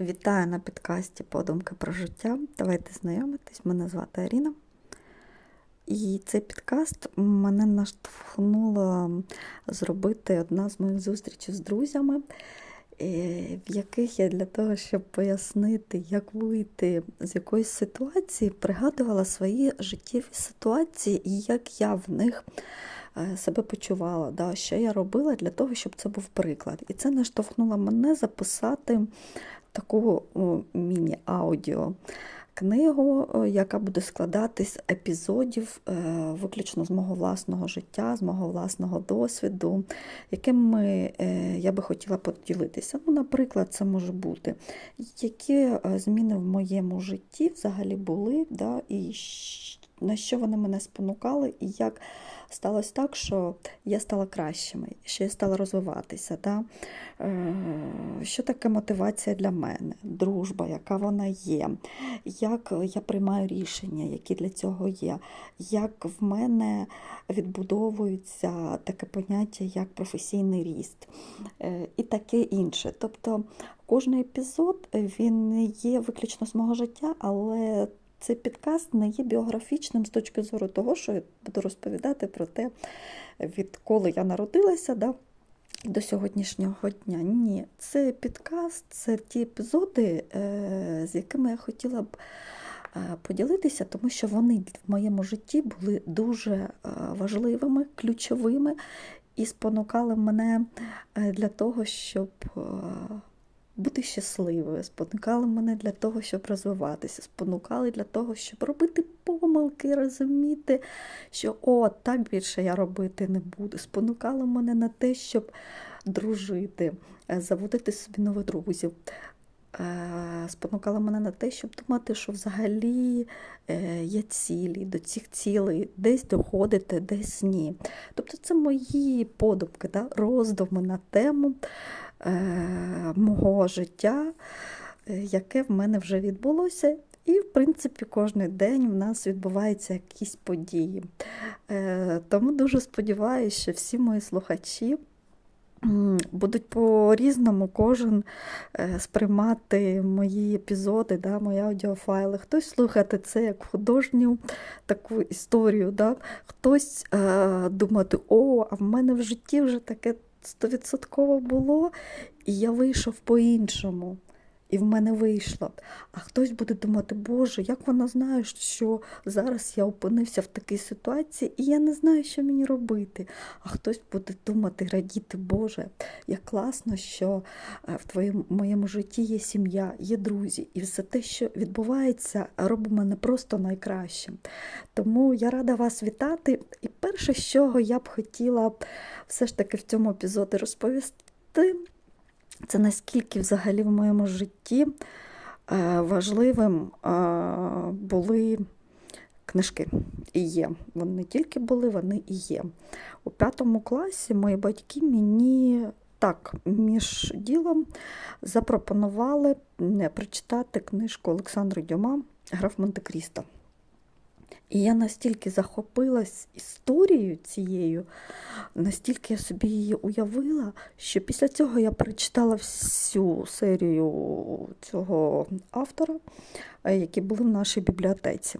Вітаю на підкасті Подумки про життя. Давайте знайомитись. Мене звати Аріна. І цей підкаст мене наштовхнуло зробити одна з моїх зустрічей з друзями, е, в яких я для того, щоб пояснити, як вийти з якоїсь ситуації, пригадувала свої життєві ситуації і як я в них е, себе почувала, да, що я робила для того, щоб це був приклад. І це наштовхнуло мене записати таку міні-аудіо. Книгу, яка буде складатись з епізодів е, виключно з мого власного життя, з мого власного досвіду, якими е, я би хотіла поділитися. Ну, Наприклад, це може бути, які е, зміни в моєму житті взагалі були, да, і на що вони мене спонукали, і як сталося так, що я стала кращими, що я стала розвиватися. Да? Е, Що таке мотивація для мене? Дружба, яка вона є, як я приймаю рішення, які для цього є, як в мене відбудовується таке поняття, як професійний ріст е, і таке інше. Тобто кожний епізод він є виключно з мого життя, але цей підкаст не є біографічним з точки зору того, що я буду розповідати про те, відколи я народилася. Да? До сьогоднішнього дня. Ні, це підкаст, це ті епізоди, е, з якими я хотіла б е, поділитися, тому що вони в моєму житті були дуже е, важливими, ключовими і спонукали мене для того, щоб бути щасливою, спонукали мене для того, щоб розвиватися, спонукали для того, щоб робити помилки, розуміти, що о, так більше я робити не буду. Спонукали мене на те, щоб дружити, е, заводити собі нових друзів. Е, Спонукала мене на те, щоб думати, що взагалі е, є цілі, до цих цілей десь доходити, десь ні. Тобто це мої подумки, да? роздуми на тему мого життя, е, яке в мене вже відбулося. І, в принципі, кожен день в нас відбуваються якісь події. Е, Тому дуже сподіваюся, що всі мої слухачі будуть по-різному кожен е, сприймати мої епізоди, да, мої аудіофайли. Хтось слухати це як художню таку історію, да? хтось е, думати, о, а в мене в житті вже таке стовідсотково було, і я вийшов по-іншому. І в мене вийшло. А хтось буде думати, Боже, як вона знає, що зараз я опинився в такій ситуації, і я не знаю, що мені робити. А хтось буде думати, радіти, Боже, як класно, що е, в твоєму моєму житті є сім'я, є друзі, і все те, що відбувається, робить мене просто найкращим. Тому я рада вас вітати. І перше, з чого я б хотіла все ж таки в цьому епізоді розповісти, це наскільки взагалі в моєму житті е, важливим е, були книжки. І є. Вони не тільки були, вони і є. У п'ятому класі мої батьки мені так, між ділом запропонували прочитати книжку Олександра Дюма Граф Монте-Крісто. І я настільки захопилась історією цією, настільки я собі її уявила, що після цього я прочитала всю серію цього автора, е, які були в нашій бібліотеці.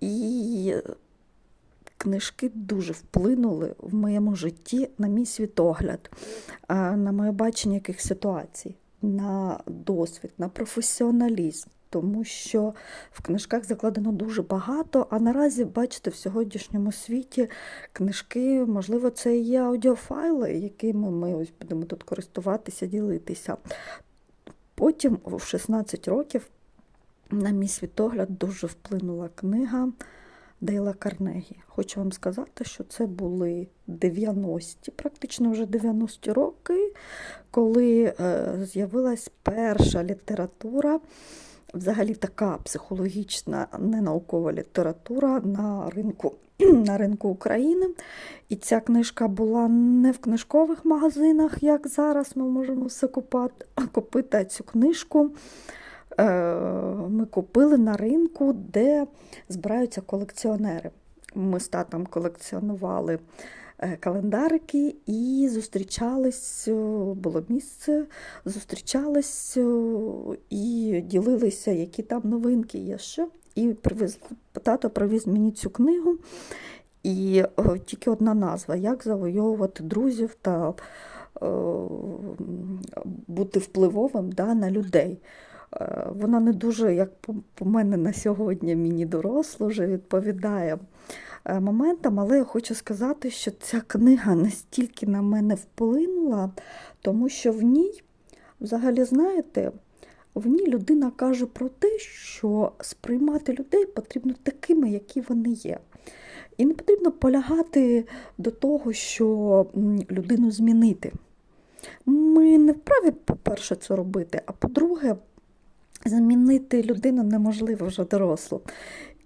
І книжки дуже вплинули в моєму житті на мій світогляд, е, на моє бачення яких ситуацій, на досвід, на професіоналізм. Тому що в книжках закладено дуже багато, а наразі, бачите, в сьогоднішньому світі книжки, можливо, це і є аудіофайли, якими ми ось будемо тут користуватися, ділитися. Потім, в 16 років, на мій світогляд дуже вплинула книга Дейла Карнегі. Хочу вам сказати, що це були 90-ті, практично вже 90-ті роки, коли е, з'явилась перша література, взагалі така психологічна, ненаукова література на ринку, на ринку України. І ця книжка була не в книжкових магазинах, як зараз ми можемо все купати, купити цю книжку е, ми купили на ринку, де збираються колекціонери. Ми з татом колекціонували календарики і зустрічались, було місце, зустрічались і ділилися, які там новинки є, що. І привез, тато привіз мені цю книгу, і о, тільки одна назва: Як завойовувати друзів та о, бути впливовим да, на людей. Е, Вона не дуже, як по, по мене на сьогодні, мені доросло, вже відповідає е, моментам, але я хочу сказати, що ця книга настільки на мене вплинула, тому що в ній, взагалі, знаєте, в ній людина каже про те, що сприймати людей потрібно такими, які вони є. І не потрібно полягати до того, що людину змінити. Ми не вправі, по-перше, це робити, а по-друге, змінити людину неможливо вже дорослу.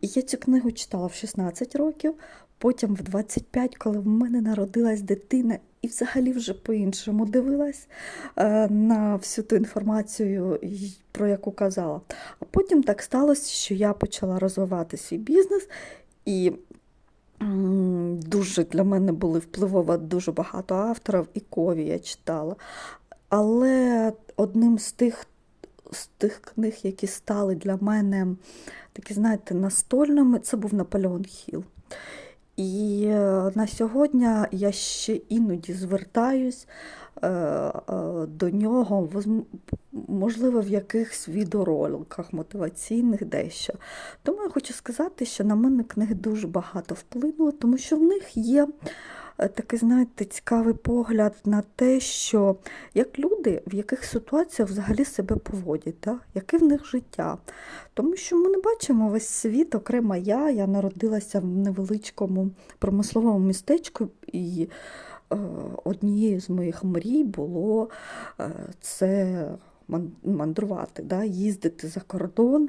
Я цю книгу читала в 16 років, потім в 25, коли в мене народилась дитина, і взагалі вже по-іншому дивилась е, на всю ту інформацію, про яку казала. А потім так сталося, що я почала розвивати свій бізнес, і дуже для мене були впливово дуже багато авторів, і Кові я читала. Але одним з тих, з тих книг, які стали для мене такі, знаєте, настольними, це був Наполеон Хіл. І е, на сьогодні я ще іноді звертаюсь е, е, до нього, можливо, в якихось відеороликах мотиваційних дещо. Тому я хочу сказати, що на мене книги дуже багато вплинули, тому що в них є такий, знаєте, цікавий погляд на те, що як люди в яких ситуаціях взагалі себе поводять, да? яке в них життя. Тому що ми не бачимо весь світ, окремо я. Я народилася в невеличкому промисловому містечку, і е, однією з моїх мрій було е, це мандрувати, да? їздити за кордон.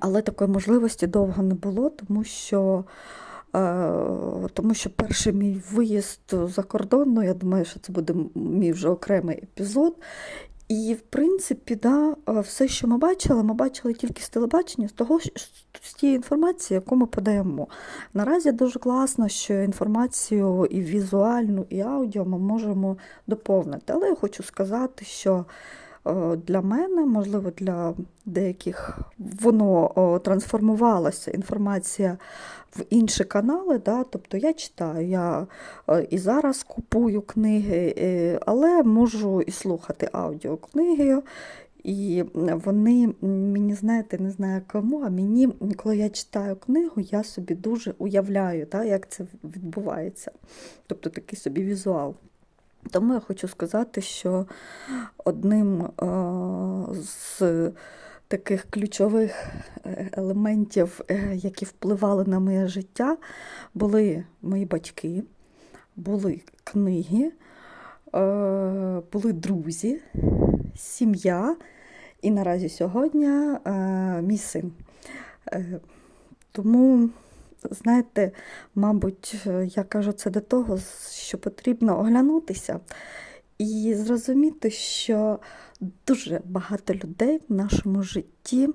Але такої можливості довго не було, тому що, е, тому що перший мій виїзд за кордон, ну, я думаю, що це буде мій вже окремий епізод. І, в принципі, да, е, все, що ми бачили, ми бачили тільки з телебачення, з того, з тієї інформації, яку ми подаємо. Наразі дуже класно, що інформацію і візуальну, і аудіо ми можемо доповнити. Але я хочу сказати, що е, для мене, можливо, для деяких воно о, трансформувалася інформація в інші канали. Да? Тобто я читаю, я е, і зараз купую книги, е, але можу і слухати аудіокниги. І вони мені, знаєте, не знаю кому, а мені, коли я читаю книгу, я собі дуже уявляю, да, як це відбувається. Тобто такий собі візуал. Тому я хочу сказати, що одним е, з таких ключових е, елементів, е, які впливали на моє життя, були мої батьки, були книги, були друзі, сім'я і наразі сьогодні мій син. Тому, знаєте, мабуть, е, я кажу це до того, що потрібно оглянутися і зрозуміти, що дуже багато людей в нашому житті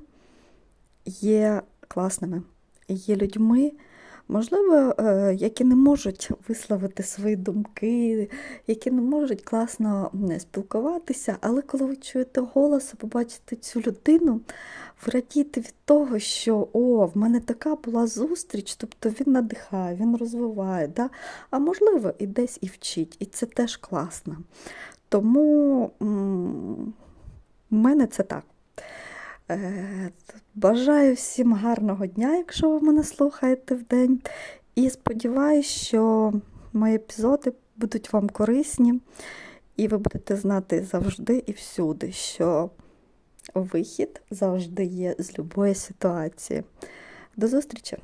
є класними, є людьми, можливо, е, які не можуть висловити свої думки, які не можуть класно спілкуватися, але коли ви чуєте голос, побачите цю людину, ви радієте від того, що о, в мене така була зустріч, тобто він надихає, він розвиває, да? а можливо, і десь і вчить, і це теж класно. Тому в мене це так. Е, Бажаю всім гарного дня, якщо ви мене слухаєте в день. І сподіваюся, що мої епізоди будуть вам корисні, і ви будете знати завжди і всюди, що вихід завжди є з любої ситуації. До зустрічі!